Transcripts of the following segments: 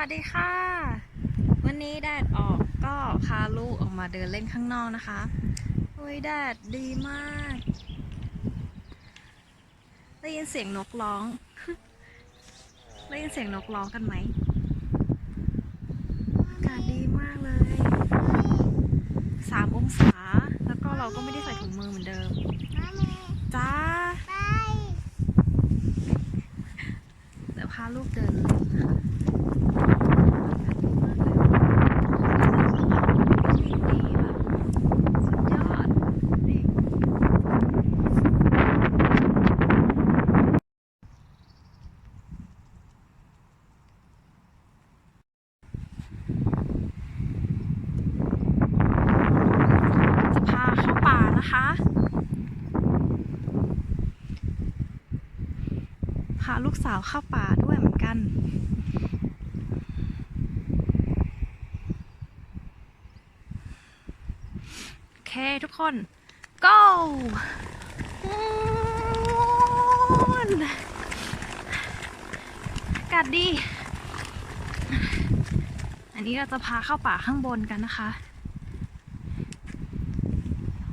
สวัสดีค่ะ วันนี้แดดออกก็พาลูกออกมาเดินเล่นข้างนอกนะคะโอ้ยแดดดีมาก ได้ยินเสียงนกร้อง ได้ยินเสียงนกร้องกันไหมอากาศดีมากเลยสามองศา แล้วก็เราก็ไม่ได้ใส่ถุงมือเหมือนเดิม จ้า เดี๋ยวพาลูกเดินเล่นนะคะดีแบบสุดยอดดีจะพาเข้าป่านะคะ พา ลูกสาวเข้าป่าด้วยเหมือนกัน โอเคทุกคน go อากาศดี อันนี้เราจะพาเข้าป่าข้างบนกันนะคะ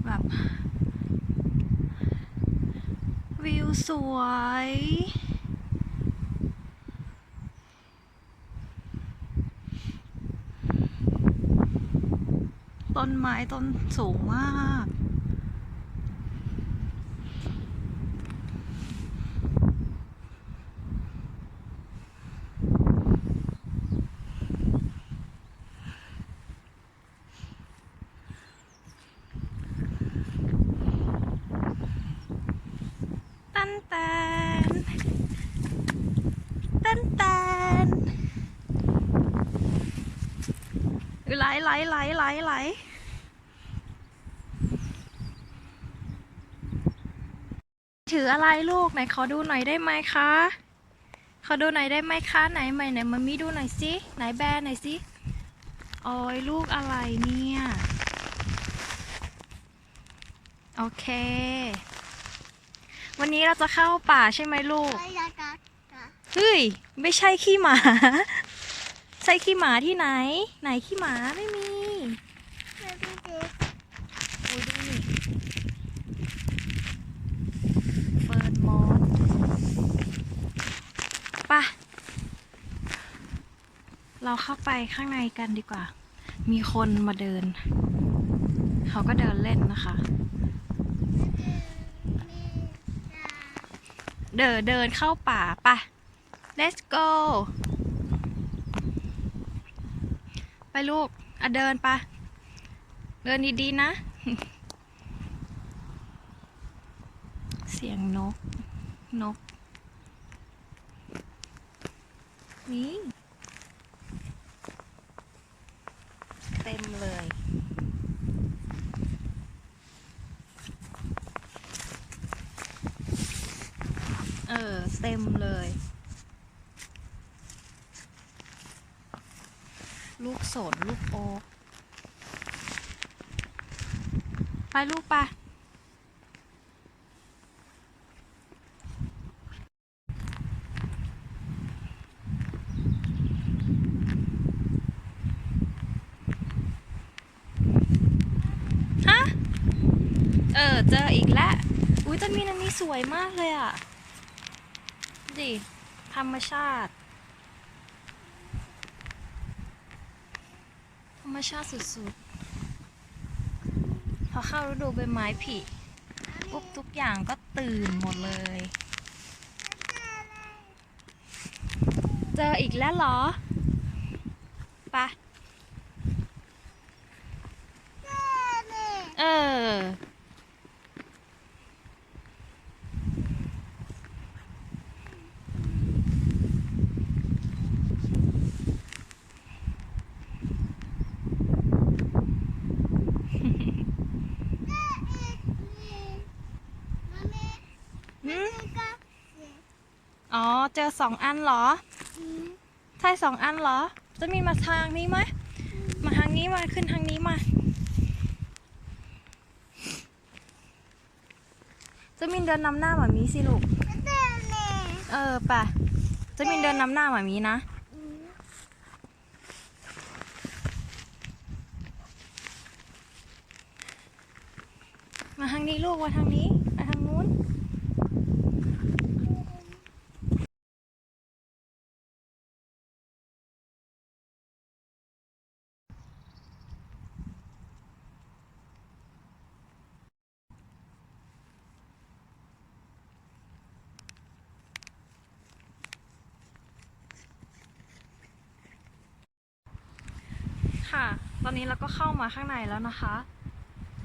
แบบวิวสวย ต้นไม้ต้นสูงมากตันแตนตันแตนไหลไหลไหลไหลไหล ถืออะไรลูกไหนขอดูหน่อยได้ไหมคะขอดูหน่อยได้ไหมคะไหนไหนไหนมามีดูหน่อยสิไหนแบร์หน่อยสิโอ้ยลูกอะไรเนี่ยโอเค วันนี้เราจะเข้าป่าใช่ไหมลูกเฮ้ยไม่ใช่ขี้หมา ใช่ขี้หมาที่ไหน ไหนขี้หมาไม่มีโอ้ยดูนี่เฟิร์นมอน ปะเราเข้าไปข้างในกันดีกว่า มีคนมาเดิน เขาก็เดินเล่นนะคะ เดินเดินเข้าป่าปะ let's go ไปลูกอะเดินปะ เดินดีๆนะ เสียงนก นก นี่เต็มเลย เออ เต็มเลย ลูกสนลูกโอ๊กไปลูกไปะฮะ เจออีกแล้ว อุ้ยต้นมีนอันนี้สวยมากเลยอะ ดิธรรมชาติ ธรรมชาติสุดๆ พอเข้าฤดูใบไม้ผลิปุ๊บทุกอย่างก็ตื่นหมดเลย เจออีกแล้วเหรอไปะเออ อ๋อ เจอสองอันเหรอ ใช่สองอันเหรอ จะมีมาทางนี้ไหม มาทางนี้มาขึ้นทางนี้มา จะมินเดินนำหน้าหมามีสิลูก เออป่ะ จะมินเดินนำหน้าหมามีนะมาทางนี้ลูกมาทางนี้ ตอนนี้เราก็เข้ามาข้างในแล้วนะคะ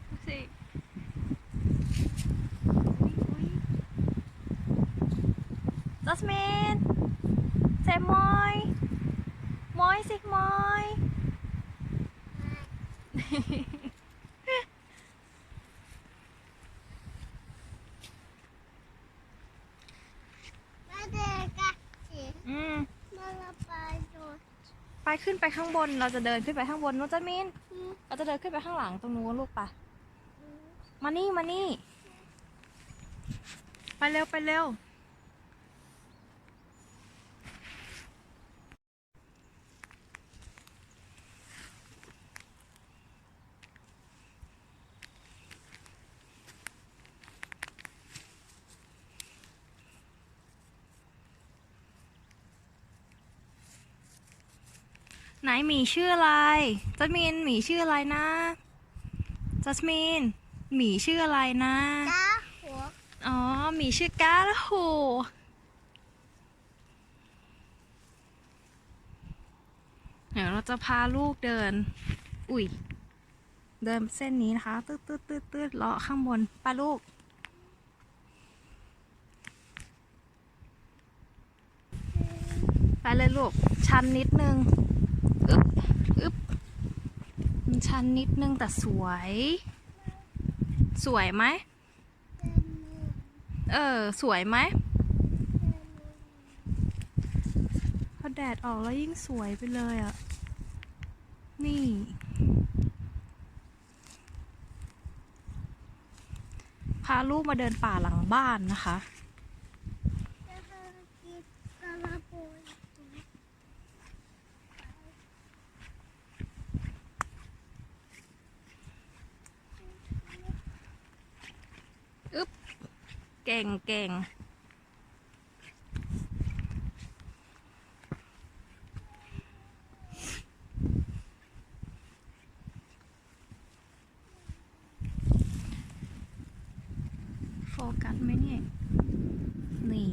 ดูสิจัสมินเซมอยมอยสิมอย มาเด็กอะสิ อืม มาละไปโดด ไป ขึ้นไปข้างบน เราจะเดินขึ้นไปข้างบนนู้นจัสมินอืมเราจะเดินขึ้นไปข้างหลังตรงนู้นลูกปะอืมมานี่มานี่ ไปเร็วไปเร็ว ไหนหมีชื่ออะไรจัสมินหมีชื่ออะไรนะจัสมินหมีชื่ออะไรนะจ้าหัวอ๋อหมีชื่อกาลโหเดี๋ยวเราจะพาลูกเดิน อุ้ย เดินเส้นนี้นะคะ ตืดตืดตืดตืดเลาะข้างบนไปาลูก ไปเลยลูก ชันนิดนึง อึ๊บอึ๊บมันชันนิดนึงแต่สวย สวยไหม เออ สวยไหมพอแดดออกแล้วยิ่งสวยไปเลยอะ นี่ พาลูกมาเดินป่าหลังบ้านนะคะ จะทำกินกระปุก เก่งเก่งโฟกัสไหมเนี่ย นี่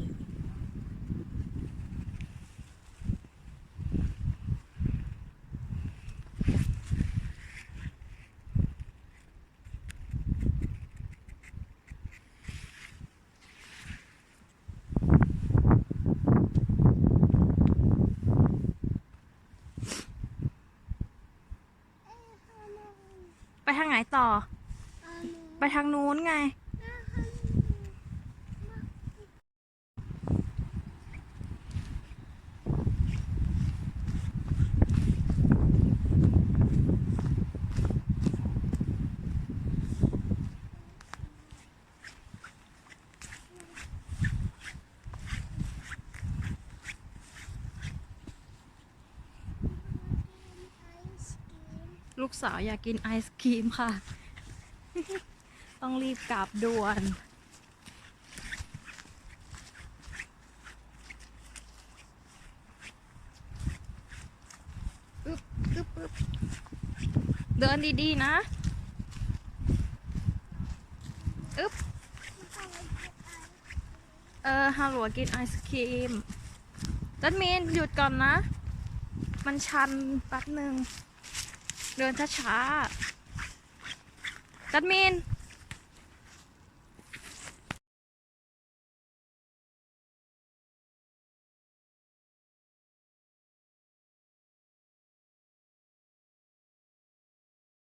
ไปทางไหน ต่อ ไปทางนู้นไง ลูกสาวอยากกินไอศครีมค่ะ ต้องรีบกลับด่วน อึ๊บอึ๊บอึ๊บเดินดีๆนะ อึ๊บ เออฮัลโหลกินไอศครีมจัดมีนหยุดก่อนนะ มันชันแป๊บหนึ่ง เดินช้าๆจัดมีน